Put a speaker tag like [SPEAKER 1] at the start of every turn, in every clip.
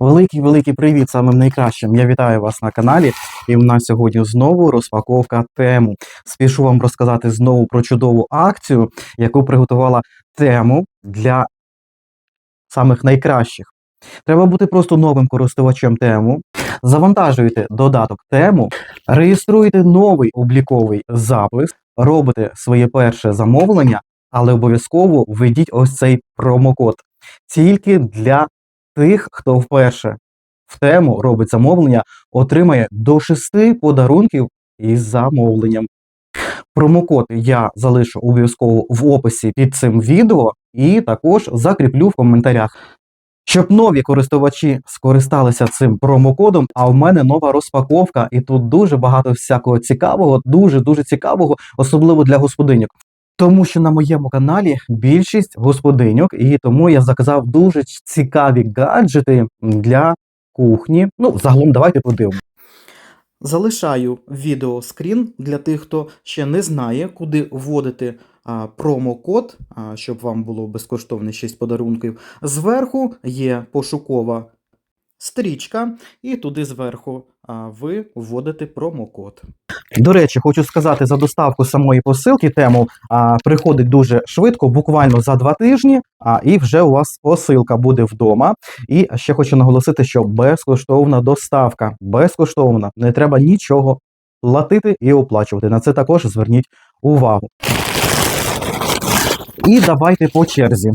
[SPEAKER 1] Великий великий привіт самим найкращим. Я вітаю вас на каналі. І в нас сьогодні знову розпаковка тему. Спішу вам розказати знову про чудову акцію, яку приготувала тему для самих найкращих. Треба бути просто новим користувачем тему. Завантажуєте додаток тему, реєструєте новий обліковий запис, робите своє перше замовлення, але обов'язково введіть ось цей промокод. Тільки для тих, хто вперше в тему робить замовлення, отримає до 6 подарунків із замовленням. Промокод я залишу обов'язково в описі під цим відео і також закріплю в коментарях. Щоб нові користувачі скористалися цим промокодом, а в мене нова розпаковка, і тут дуже багато всякого цікавого, дуже дуже цікавого, особливо для господиньок. Тому що на моєму каналі більшість господиньок, і тому я заказав дуже цікаві гаджети для кухні. Ну, загалом, давайте подивимося. Залишаю відеоскрін для тих, хто ще не знає, куди вводити промокод, щоб вам було безкоштовно 6 подарунків. Зверху є пошукова стрічка, і туди зверху ви вводите промокод. До речі, хочу сказати за доставку самої посилки. Тему а, приходить дуже швидко, буквально за два тижні. А і вже у вас посилка буде вдома. І ще хочу наголосити, що безкоштовна доставка. Безкоштовна, не треба нічого платити і оплачувати. На це також зверніть увагу. І давайте по черзі.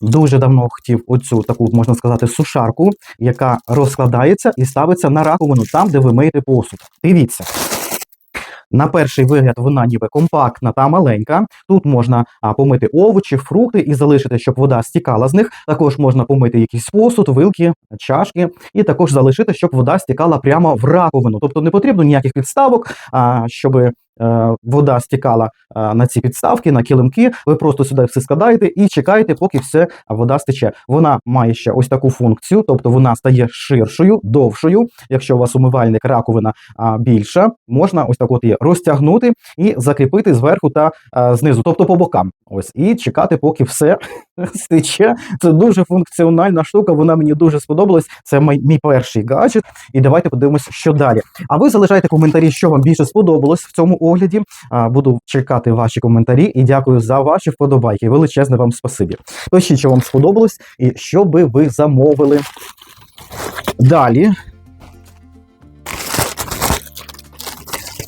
[SPEAKER 1] Дуже давно хотів оцю таку, можна сказати, сушарку, яка розкладається і ставиться на раковину там, де ви миєте посуд. Дивіться. На перший вигляд вона ніби компактна та маленька. Тут можна а, помити овочі, фрукти і залишити, щоб вода стікала з них. Також можна помити якийсь посуд, вилки, чашки, і також залишити, щоб вода стікала прямо в раковину. Тобто не потрібно ніяких підставок, а, щоб вода стікала е, на ці підставки, на килимки. Ви просто сюди все складаєте і чекаєте, поки все вода стече. Вона має ще ось таку функцію, тобто вона стає ширшою, довшою. Якщо у вас умивальник раковина більша, можна ось так от її розтягнути і закріпити зверху та знизу, тобто по бокам. Ось і чекати, поки все стече. Це дуже функціональна штука. Вона мені дуже сподобалась. Це мій перший гаджет. І давайте подивимося, що далі. А ви залишайте коментарі, що вам більше сподобалось в цьому огляді. Буду чекати ваші коментарі і дякую за ваші вподобайки. Величезне вам спасибі. Пишіть, що вам сподобалось і що би ви замовили. Далі.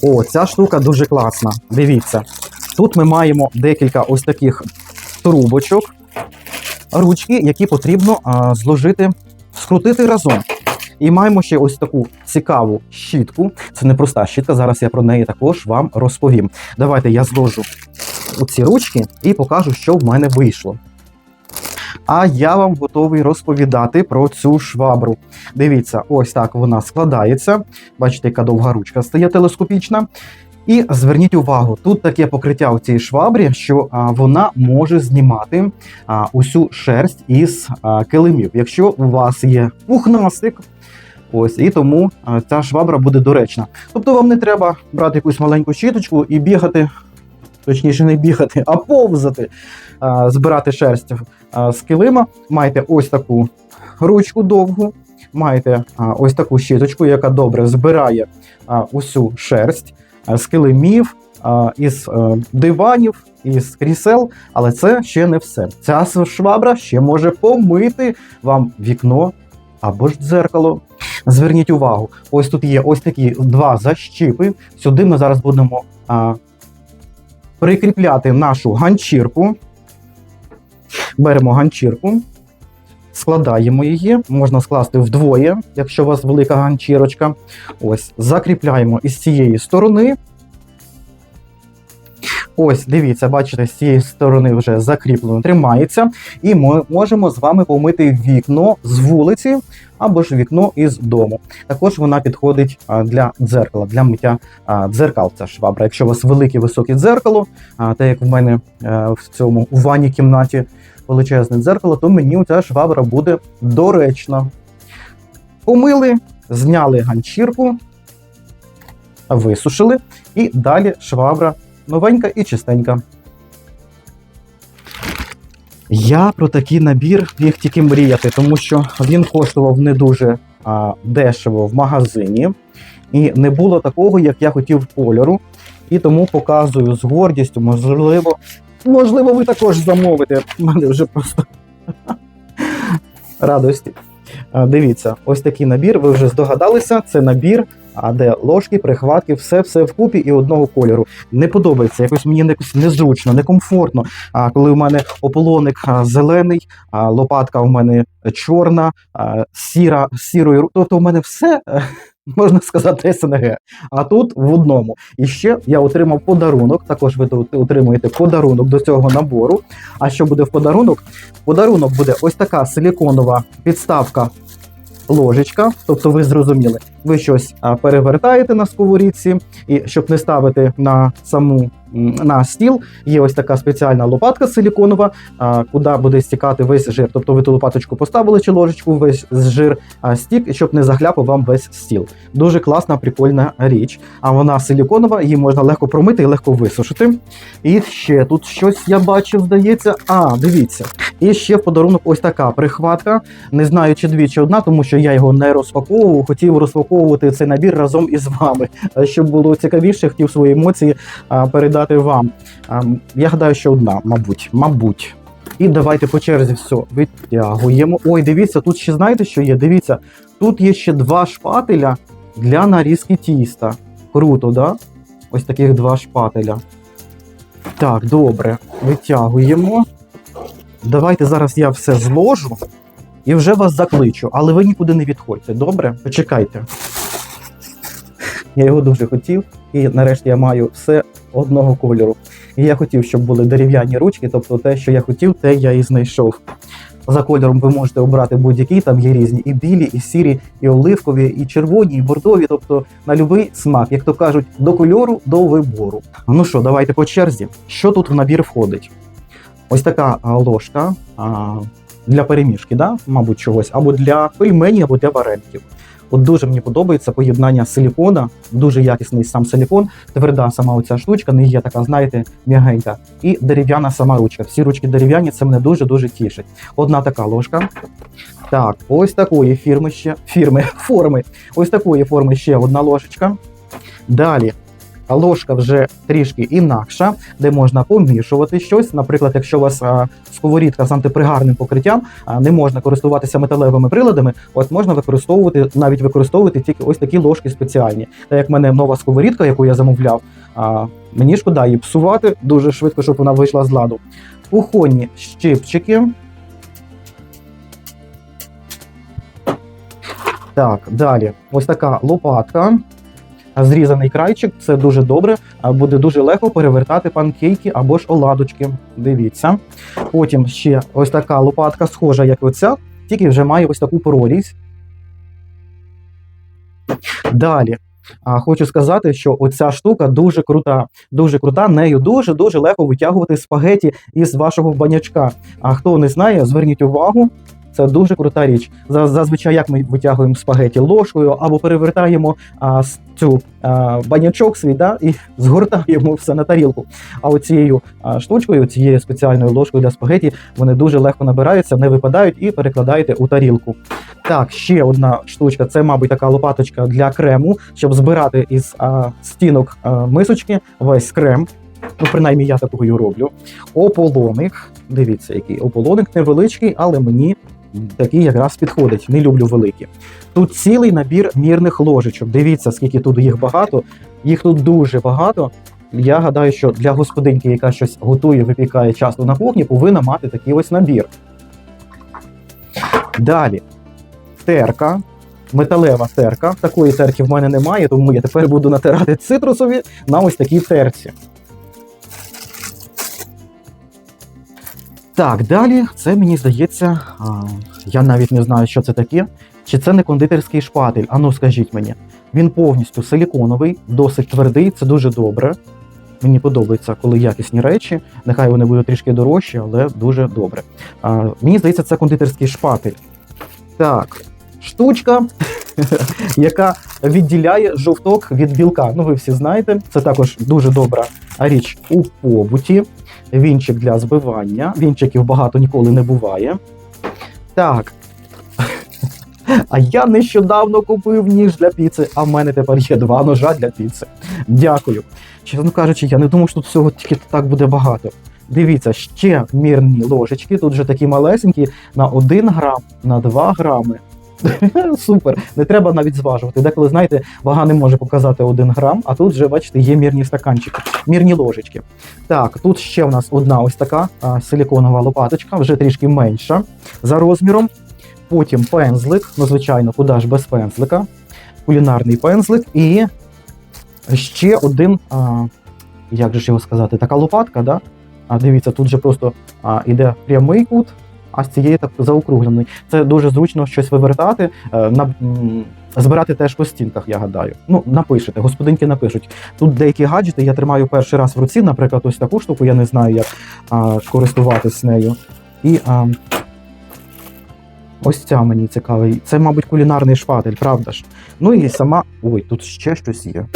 [SPEAKER 1] О, ця штука дуже класна. Дивіться. Тут ми маємо декілька ось таких трубочок, ручки, які потрібно а, зложити, скрутити разом. І маємо ще ось таку цікаву щітку. Це не проста щітка. Зараз я про неї також вам розповім. Давайте я зложу ці ручки і покажу, що в мене вийшло. А я вам готовий розповідати про цю швабру. Дивіться, ось так вона складається. Бачите, яка довга ручка стає телескопічна. І зверніть увагу, тут таке покриття у цій швабрі, що а, вона може знімати а, усю шерсть із а, килимів. Якщо у вас є пухнастик, ось і тому ця швабра буде доречна. Тобто вам не треба брати якусь маленьку щіточку і бігати, точніше, не бігати, а повзати, а, збирати шерсть а, з килима. Маєте ось таку ручку довгу. Маєте ось таку щіточку, яка добре збирає усю шерсть з килимів, із е, диванів, із крісел, але це ще не все. Ця швабра ще може помити вам вікно або ж дзеркало. Зверніть увагу, ось тут є ось такі два защіпи. Сюди ми зараз будемо а, прикріпляти нашу ганчірку. Беремо ганчірку, складаємо її, можна скласти вдвоє, якщо у вас велика ганчірочка. Ось, закріпляємо із цієї сторони. Ось, дивіться, бачите, з цієї сторони вже закріплено, тримається. І ми можемо з вами помити вікно з вулиці або ж вікно із дому. Також вона підходить для дзеркала, для миття дзеркал. Ця швабра. Якщо у вас велике високе дзеркало, так як в мене в цьому у ванній кімнаті величезне дзеркало, то мені ця швабра буде доречна. Помили, зняли ганчірку, висушили, і далі швабра новенька і чистенька. Я про такий набір міг тільки мріяти, тому що він коштував не дуже а, дешево в магазині, і не було такого, як я хотів кольору. І тому показую з гордістю, можливо, можливо, ви також замовите. У мене вже просто радості. Дивіться, ось такий набір. Ви вже здогадалися, це набір, а де ложки, прихватки, все все вкупі і одного кольору. Не подобається, якось мені якось незручно, некомфортно. А коли в мене ополоник зелений, а лопатка в мене чорна, а, сіра, сірою, тобто в мене все. е, Можна сказати, СНГ. А тут в одному. І ще я отримав подарунок. Також ви отримуєте подарунок до цього набору. А що буде в подарунок? Подарунок буде ось така силіконова підставка ложечка. Тобто, ви зрозуміли, ви щось перевертаєте на сковорідці, і щоб не ставити на саму на стіл, є ось така спеціальна лопатка силіконова, куди буде стікати весь жир. Тобто ви ту лопаточку поставили чи ложечку, весь жир стік, щоб не захляпав вам весь стіл. Дуже класна, прикольна річ. А вона силіконова, її можна легко промити і легко висушити. І ще тут щось я бачив, здається. А, дивіться. І ще в подарунок ось така прихватка. Не знаю, чи дві, чи одна, тому що я його не розпаковував. Хотів розпаковувати цей набір разом із вами. Е, Щоб було цікавіше, хотів свої емоції передати вам. Я гадаю, що одна, мабуть, мабуть. І давайте по черзі все витягуємо. Ой, дивіться, тут ще знаєте, що є? Дивіться, тут є ще два шпателя для нарізки тіста. Круто, да? Ось таких два шпателя. Так, добре, витягуємо. Давайте зараз я все зложу і вже вас закличу, але ви нікуди не відходьте, добре? Почекайте. Я його дуже хотів, і нарешті я маю все одного кольору. І я хотів, щоб були дерев'яні ручки, тобто те, що я хотів, те я і знайшов. За кольором ви можете обрати будь-який, там є різні і білі, і сірі, і оливкові, і червоні, і бордові, тобто на будь-який смак, як то кажуть, до кольору, до вибору. Ну що, давайте по черзі. Що тут в набір входить? Ось така ложка а, для перемішки, да? мабуть, чогось, або для пельменів, або для вареників. От дуже мені подобається поєднання силікона, дуже якісний сам силікон, тверда сама оця штучка, не є така, знаєте, м'ягенька, і дерев'яна сама ручка. Всі ручки дерев'яні, це мене дуже-дуже тішить. Одна така ложка. Так, ось такої фірми ще фірми, форми. Ось такої форми ще одна ложечка. Далі. Ложка вже трішки інакша, де можна помішувати щось. Наприклад, якщо у вас сковорідка з антипригарним покриттям, не можна користуватися металевими приладами, от можна використовувати, навіть використовувати тільки ось такі ложки спеціальні. Так як в мене нова сковорідка, яку я замовляв, мені шкода її псувати дуже швидко, щоб вона вийшла з ладу. Кухонні щипчики. Так, далі. Ось така лопатка. Зрізаний крайчик, це дуже добре. Буде дуже легко перевертати панкейки або ж оладочки. Дивіться. Потім ще ось така лопатка, схожа, як оця, тільки вже має ось таку прорізь. Далі. А, хочу сказати, що оця штука дуже крута. Дуже крута. Нею дуже дуже легко витягувати спагеті із вашого банячка. А хто не знає, зверніть увагу. Це дуже крута річ. Зазвичай як ми витягуємо спагеті ложкою або перевертаємо а, цю а, банячок свій да, і згортаємо все на тарілку. А оцією а, штучкою, цією спеціальною ложкою для спагеті, вони дуже легко набираються, не випадають і перекладаєте у тарілку. Так, ще одна штучка це, мабуть, така лопаточка для крему, щоб збирати із а, стінок а, мисочки весь крем. Ну, принаймні, я такою роблю. Ополоник. Дивіться, який ополоник невеличкий, але мені такий якраз підходить. Не люблю великі. Тут цілий набір мірних ложечок. Дивіться, скільки тут їх багато. Їх тут дуже багато. Я гадаю, що для господинки, яка щось готує, випікає часто на кухні, повинна мати такий ось набір. Далі. Терка. Металева терка. Такої терки в мене немає, тому я тепер буду натирати цитрусові на ось такій терці. Так, далі це мені здається, а, я навіть не знаю, що це таке. Чи це не кондитерський шпатель? Ану, скажіть мені. Він повністю силіконовий, досить твердий, це дуже добре. Мені подобається, коли якісні речі. Нехай вони будуть трішки дорожчі, але дуже добре. А, мені здається, це кондитерський шпатель. Так, штучка, яка відділяє жовток від білка. Ну, ви всі знаєте, це також дуже добра річ у побуті. Вінчик для збивання. Вінчиків багато ніколи не буває. Так. А я нещодавно купив ніж для піци, а в мене тепер є два ножа для піци. Дякую. Чесно кажучи, я не думав, що тут всього тільки так буде багато. Дивіться, ще мірні ложечки, тут вже такі малесенькі, на 1 грам, на 2 грами. Супер, не треба навіть зважувати. Деколи, знаєте, вага не може показати 1 грам, а тут вже, бачите, є мірні стаканчики, мірні ложечки. Так, тут ще в нас одна ось така силіконова лопаточка, вже трішки менша за розміром. Потім пензлик, ну, звичайно, куди ж без пензлика, кулінарний пензлик і ще один, а, як же ж його сказати, така лопатка, да? А дивіться, тут же просто а, іде прямий кут, а з цієї так заокруглений. Це дуже зручно щось вивертати, е, на, збирати теж по стінках, я гадаю. Ну, напишете, господинки напишуть. Тут деякі гаджети я тримаю перший раз в руці, наприклад, ось таку штуку, я не знаю, як а, користуватись нею. І а, ось ця мені цікавий. Це, мабуть, кулінарний шпатель, правда ж? Ну і сама. Ой, тут ще щось є.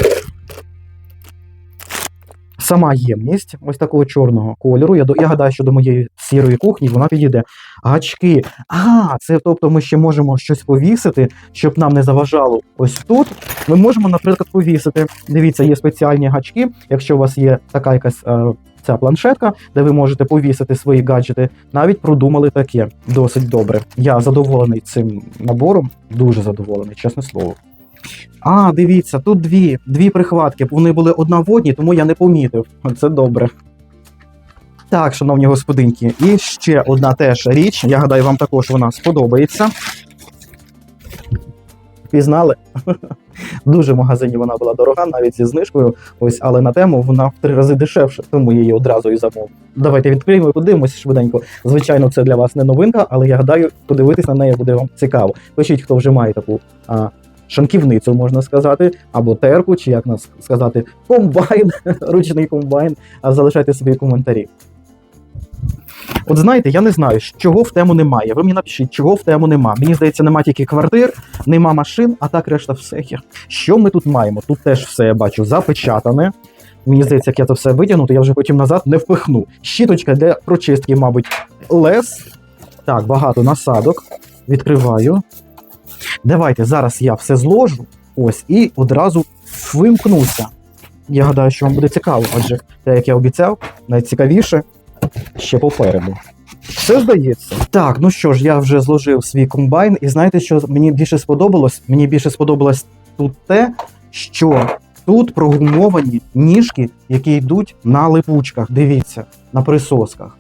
[SPEAKER 1] Сама ємність ось такого чорного кольору. Я, до- я гадаю, що до моєї сірої кухні вона підійде. Гачки. А, це тобто ми ще можемо щось повісити, щоб нам не заважало ось тут. Ми можемо, наприклад, повісити. Дивіться, є спеціальні гачки. Якщо у вас є така якась е, ця планшетка, де ви можете повісити свої гаджети, навіть продумали таке досить добре. Я задоволений цим набором, дуже задоволений, чесне слово. А, дивіться, тут дві, дві прихватки. Вони були одна в одній, тому я не помітив. Це добре. Так, шановні господинки, і ще одна теж річ. Я гадаю, вам також вона сподобається. Пізнали? Дуже в магазині вона була дорога, навіть зі знижкою. Ось, але на тему вона в три рази дешевше, тому я її одразу і замовив. Давайте відкриємо і подивимося швиденько. Звичайно, це для вас не новинка, але я гадаю, подивитись на неї буде вам цікаво. Пишіть, хто вже має таку а, шанківницю, можна сказати, або терку, чи як нас сказати, комбайн, ручний комбайн. Залишайте свої коментарі. От знаєте, я не знаю, чого в тему немає. Ви мені напишіть, чого в тему нема. Мені здається, нема тільки квартир, нема машин, а так решта все. Що ми тут маємо? Тут теж все я бачу запечатане. Мені здається, як я це все витягну, то я вже потім назад не впихну. Щіточка для прочистки, мабуть, лес. Так, багато насадок. Відкриваю. Давайте зараз я все зложу. Ось, і одразу вимкнуся. Я гадаю, що вам буде цікаво, адже те, як я обіцяв, найцікавіше ще попереду. Все здається. Так, ну що ж, я вже зложив свій комбайн, і знаєте, що мені більше сподобалось? Мені більше сподобалось тут те, що тут прогумовані ніжки, які йдуть на липучках. Дивіться, на присосках.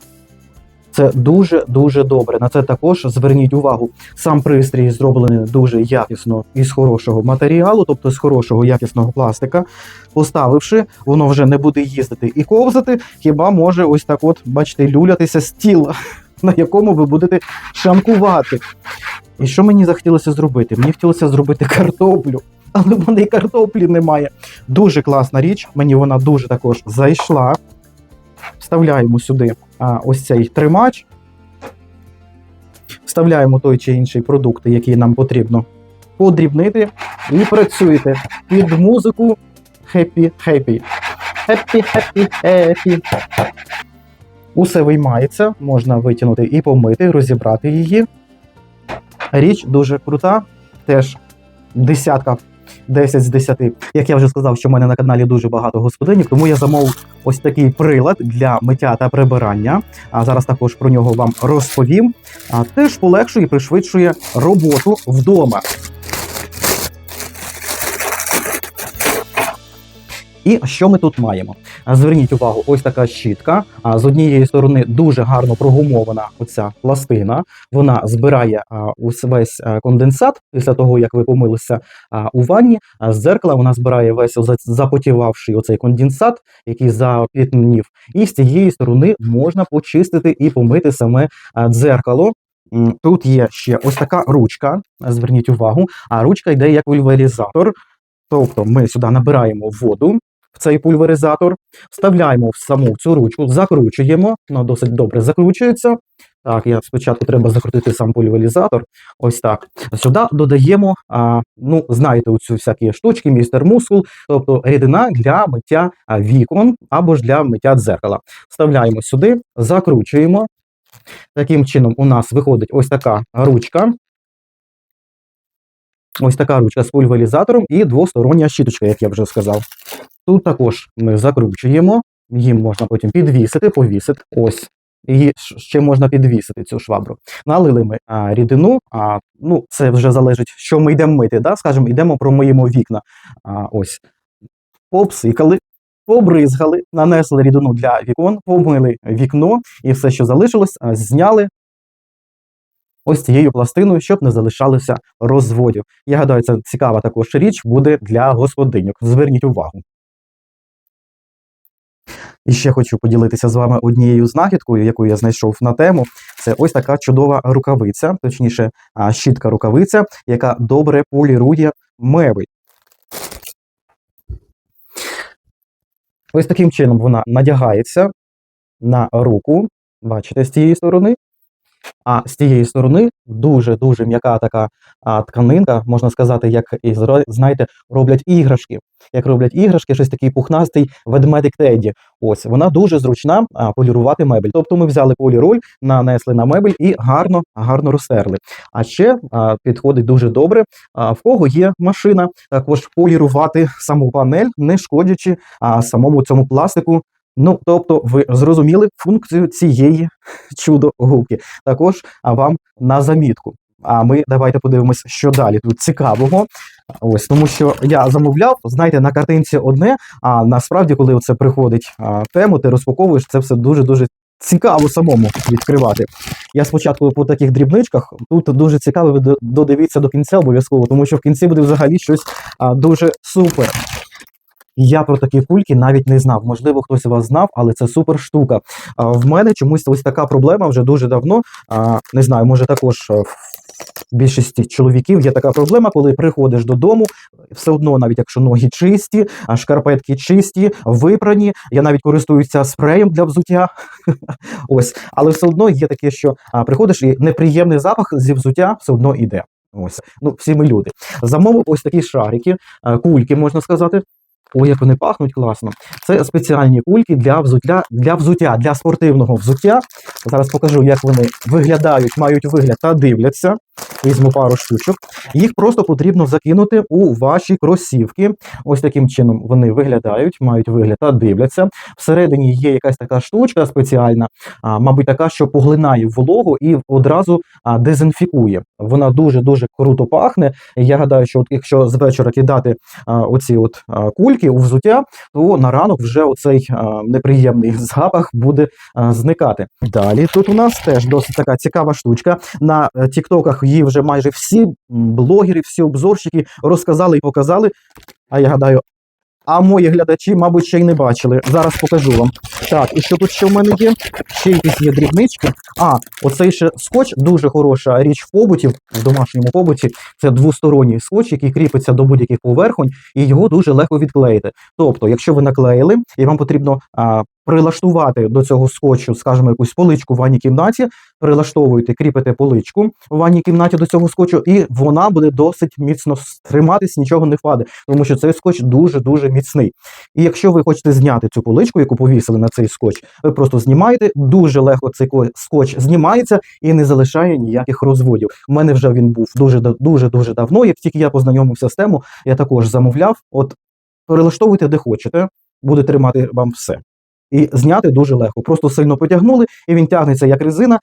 [SPEAKER 1] Це дуже дуже добре. На це також зверніть увагу. Сам пристрій зроблений дуже якісно і з хорошого матеріалу, тобто з хорошого якісного пластика. Поставивши, воно вже не буде їздити і ковзати, хіба може ось так, от, бачите, люлятися з тіла, на якому ви будете шамкувати. І що мені захотілося зробити? Мені хотілося зробити картоплю. Але в мене і картоплі немає. Дуже класна річ, мені вона дуже також зайшла. Вставляємо сюди ось цей тримач. Вставляємо той чи інший продукт, який нам потрібно подрібнити, і працюєте під музику happy, happy. Усе виймається, можна витягнути і помити, розібрати її. Річ дуже крута, теж десятка, 10 з 10. Як я вже сказав, що в мене на каналі дуже багато господинів, тому я замовив ось такий прилад для миття та прибирання. А зараз також про нього вам розповім. А теж полегшує і пришвидшує роботу вдома. І що ми тут маємо? Зверніть увагу, ось така щітка. З однієї сторони дуже гарно прогумована оця пластина. Вона збирає весь конденсат після того, як ви помилися у ванні. З дзеркала вона збирає весь за- запотівавший оцей конденсат, який запітнів. І з цієї сторони можна почистити і помити саме дзеркало. Тут є ще ось така ручка. Зверніть увагу, а ручка йде як пульверізатор. Тобто ми сюди набираємо воду, в цей пульверизатор, вставляємо в саму цю ручку, закручуємо, вона досить добре закручується. Так, я спочатку треба закрутити сам пульверизатор. Ось так. Сюди додаємо, а, ну, знаєте, оцю всякі штучки, містер мускул, тобто рідина для миття вікон або ж для миття дзеркала. Вставляємо сюди, закручуємо. Таким чином, у нас виходить ось така ручка. Ось така ручка з пульверизатором і двостороння щіточка, як я вже сказав. Тут також ми закручуємо, їм можна потім підвісити, повісити. Ось. Її ще можна підвісити цю швабру. Налили ми а, рідину, а, ну, це вже залежить, що ми йдемо мити. Да? Скажімо, йдемо промиємо вікна. А, ось. Попсикали, побризгали, нанесли рідину для вікон, помили вікно і все, що залишилось, зняли ось цією пластиною, щоб не залишалося розводів. Я гадаю, це цікава також річ буде для господиньок. Зверніть увагу. І ще хочу поділитися з вами однією знахідкою, яку я знайшов на тему. Це ось така чудова рукавиця, точніше, щітка рукавиця, яка добре полірує мебель. Ось таким чином вона надягається на руку, бачите, з цієї сторони. А з тієї сторони дуже-дуже м'яка така а, тканинка, можна сказати, як і знаєте, роблять іграшки. Як роблять іграшки, щось такий пухнастий ведмедик Теді. Ось вона дуже зручна а, полірувати мебель. Тобто ми взяли поліроль, нанесли на мебель і гарно, гарно розтерли. А ще а, підходить дуже добре. А, в кого є машина, також полірувати саму панель, не шкодячи а, самому цьому пластику. Ну, тобто, ви зрозуміли функцію цієї чудо-губки. Також а вам на замітку. А ми давайте подивимося, що далі тут цікавого. Ось тому, що я замовляв, знаєте, на картинці одне, а насправді, коли це приходить а, тему, ти розпаковуєш, це все дуже дуже цікаво самому відкривати. Я спочатку по таких дрібничках тут дуже цікаво, додивіться до кінця обов'язково, тому що в кінці буде взагалі щось а, дуже супер. Я про такі кульки навіть не знав. Можливо, хтось вас знав, але це супер штука. В мене чомусь ось така проблема вже дуже давно. Не знаю, може також е, в більшості чоловіків є така проблема, коли приходиш додому, все одно, навіть якщо ноги чисті, а шкарпетки чисті, випрані. Я навіть користуюся спреєм для взуття. Ось, але все одно є таке, що приходиш і неприємний запах зі взуття все одно йде. Ось, ну всі ми люди. Замовив ось такі шарики, е, кульки, можна сказати. Ой, як вони пахнуть класно. Це спеціальні кульки для взуття, для взуття, для спортивного взуття. Зараз покажу, як вони виглядають, мають вигляд та дивляться. Візьму пару штучок. Їх просто потрібно закинути у ваші кросівки. Ось таким чином вони виглядають, мають вигляд та дивляться. Всередині є якась така штучка спеціальна, а, мабуть, така, що поглинає вологу і одразу а, дезінфікує. Вона дуже-дуже круто пахне. Я гадаю, що от якщо з вечора кидати а, оці от а, кульки у взуття, то на ранок вже оцей а, неприємний запах буде а, зникати. Далі тут у нас теж досить така цікава штучка. На е, тіктоках її вже майже всі блогери, всі обзорщики розказали і показали. А я гадаю. А мої глядачі, мабуть, ще й не бачили. Зараз покажу вам. Так, і що тут ще в мене є? Ще якісь є дрібнички. А, оцей ще скотч дуже хороша річ в побуті, в домашньому побуті. Це двосторонній скотч, який кріпиться до будь-яких поверхонь, і його дуже легко відклеїти. Тобто, якщо ви наклеїли, і вам потрібно а, прилаштувати до цього скотчу, скажімо, якусь поличку в ванній кімнаті, прилаштовуєте, кріпите поличку в ванній кімнаті до цього скотчу, і вона буде досить міцно триматись, нічого не впаде, тому що цей скотч дуже дуже міцний. І якщо ви хочете зняти цю поличку, яку повісили на цей скотч, ви просто знімаєте, дуже легко цей ко- скотч знімається і не залишає ніяких розводів. У мене вже він був дуже да- дуже давно. Як тільки я познайомився з тему, я також замовляв. От перелаштовуйте де хочете, буде тримати вам все. І зняти дуже легко. Просто сильно потягнули, і він тягнеться як резина,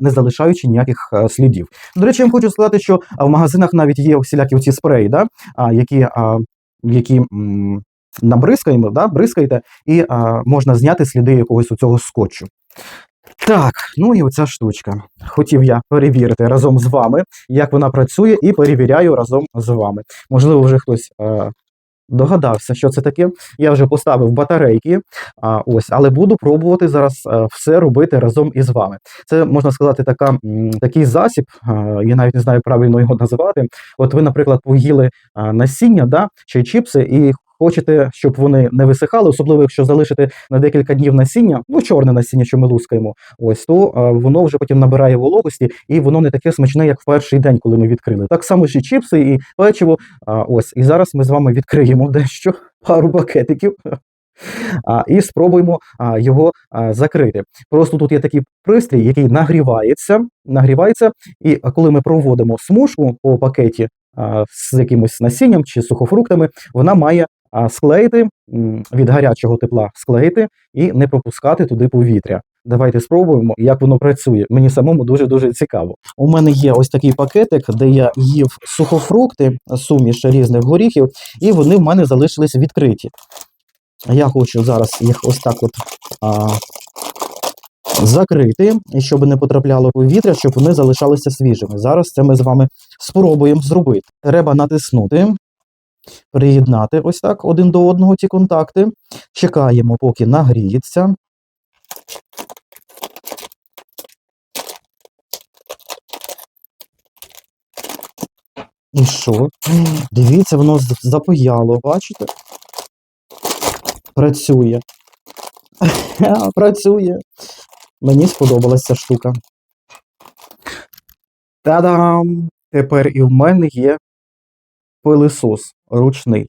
[SPEAKER 1] не залишаючи ніяких е, слідів. До речі, я хочу сказати, що в магазинах навіть є всілякі ці спреї, да? які, які набризкаємо, да? бризкаєте, і а, можна зняти сліди якогось у цього скотчу. Так, ну і оця штучка. Хотів я перевірити разом з вами, як вона працює, і перевіряю разом з вами. Можливо, вже хтось е, догадався, що це таке. Я вже поставив батарейки, а, ось, але буду пробувати зараз е, все робити разом із вами. Це можна сказати, така, такий засіб, я навіть не знаю правильно його називати. От ви, наприклад, поїли насіння, да, чи чіпси, і хочете, щоб вони не висихали, особливо якщо залишити на декілька днів насіння, ну чорне насіння, що ми лускаємо, ось то а, воно вже потім набирає вологості, і воно не таке смачне, як в перший день, коли ми відкрили. Так само ж і чіпси, і печиво. А, ось і зараз ми з вами відкриємо дещо пару пакетиків. А, і спробуємо а, його а, закрити. Просто тут є такий пристрій, який нагрівається, нагрівається, і коли ми проводимо смужку по пакеті а, з якимось насінням чи сухофруктами, вона має склеїти від гарячого тепла, склеїти і не пропускати туди повітря. Давайте спробуємо, як воно працює. Мені самому дуже дуже цікаво. У мене є ось такий пакетик, де я їв сухофрукти, суміш різних горіхів, і вони в мене залишились відкриті. Я хочу зараз їх ось так от а, закрити, і щоб не потрапляло повітря, щоб вони залишалися свіжими. Зараз це ми з вами спробуємо зробити. Треба натиснути, приєднати ось так один до одного ці контакти. Чекаємо, поки нагріється. І що? Дивіться, воно запаяло, бачите? Працює. Працює. Мені сподобалася штука. Та-дам! Тепер і в мене є пилисос ручний,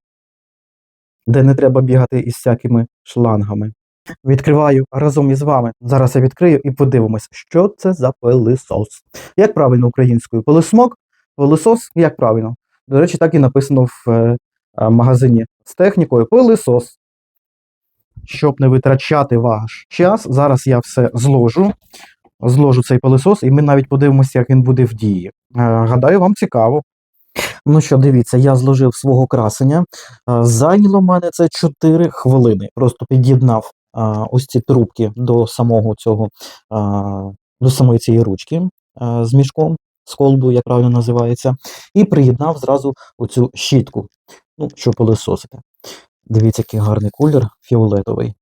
[SPEAKER 1] де не треба бігати із всякими шлангами. Відкриваю разом із вами. Зараз я відкрию і подивимось, що це за пилисос. Як правильно українською? Пилисмок, пилисос, як правильно. До речі, так і написано в е, е, магазині з технікою пилисос. Щоб не витрачати ваш час, зараз я все зложу. Зложу цей пилисос, і ми навіть подивимося, як він буде в дії. Е, гадаю, вам цікаво. Ну що, дивіться, я зложив свого красення. Е, Зайняло мене це 4 хвилини. Просто під'єднав е, ось ці трубки до самого цього, е, до самої цієї ручки з мішком, з колбою, як правильно називається, і приєднав зразу оцю щітку, ну, щоб пилисосити. Дивіться, який гарний колір фіолетовий.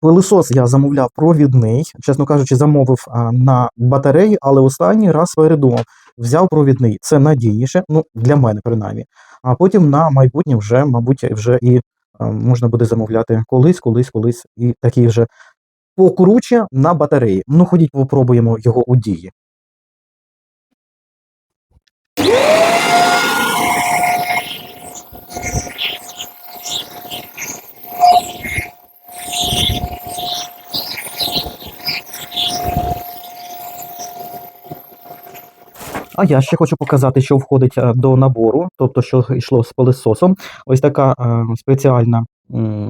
[SPEAKER 1] Пилисос я замовляв провідний, чесно кажучи, замовив на батареї, але останній раз передумав. Взяв провідний. Це надійніше, ну для мене принаймні. А потім на майбутнє вже, мабуть, вже і можна буде замовляти колись, колись, колись, і такий вже покруче на батареї. Ну, ходіть, попробуємо його у дії. А я ще хочу показати, що входить е, до набору, тобто, що йшло з пилососом. Ось така е, спеціальна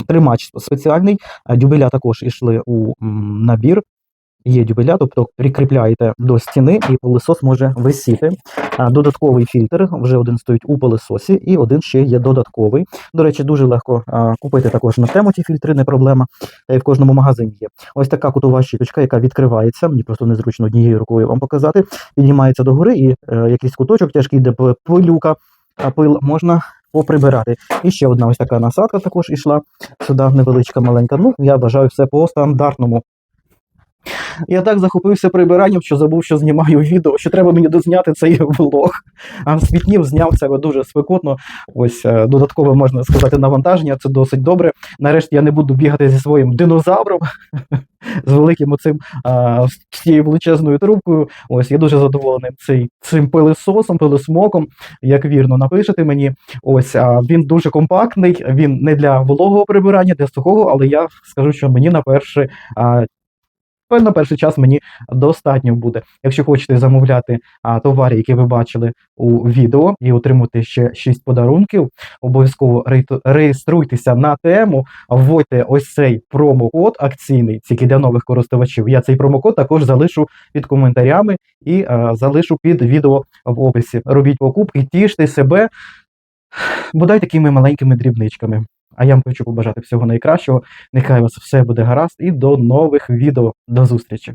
[SPEAKER 1] тримач спеціальний. Е, Дюбеля також йшли у набір. Є дюбеля, тобто прикріпляєте до стіни, і пилисос може висіти. Е, Додатковий фільтр вже один стоїть у пилисосі, і один ще є додатковий. До речі, дуже легко е, купити також на тему ті фільтри, не проблема. Та й в кожному магазині є. Ось така кутова щіточка, яка відкривається. Мені просто незручно однією рукою вам показати. Піднімається догори, і е, якийсь куточок тяжкий, де пилюка, а пил можна поприбирати. І ще одна ось така насадка також ішла сюди, невеличка, маленька. Ну, я вважаю все по стандартному. Я так захопився прибиранням, що забув, що знімаю відео, що треба мені дозняти цей влог. А світнів зняв себе дуже спекотно. Ось е, додаткове можна сказати навантаження. Це досить добре. Нарешті я не буду бігати зі своїм динозавром з великим оцим з цією величезною трубкою. Ось я дуже задоволений цей цим пилисосом, пилисмоком. Як вірно напишете мені. Ось а, він дуже компактний. Він не для вологого прибирання, для сухого, але я скажу, що мені на перший. А, на перший час мені достатньо буде. Якщо хочете замовляти а, товари, які ви бачили у відео, і отримати ще 6 подарунків, обов'язково реєструйтеся на тему, вводьте ось цей промокод акційний, тільки для нових користувачів. Я цей промокод також залишу під коментарями і а, залишу під відео в описі. Робіть покупки, тіште себе, бодай такими маленькими дрібничками. А я вам хочу побажати всього найкращого. Нехай у вас все буде гаразд і до нових відео. До зустрічі!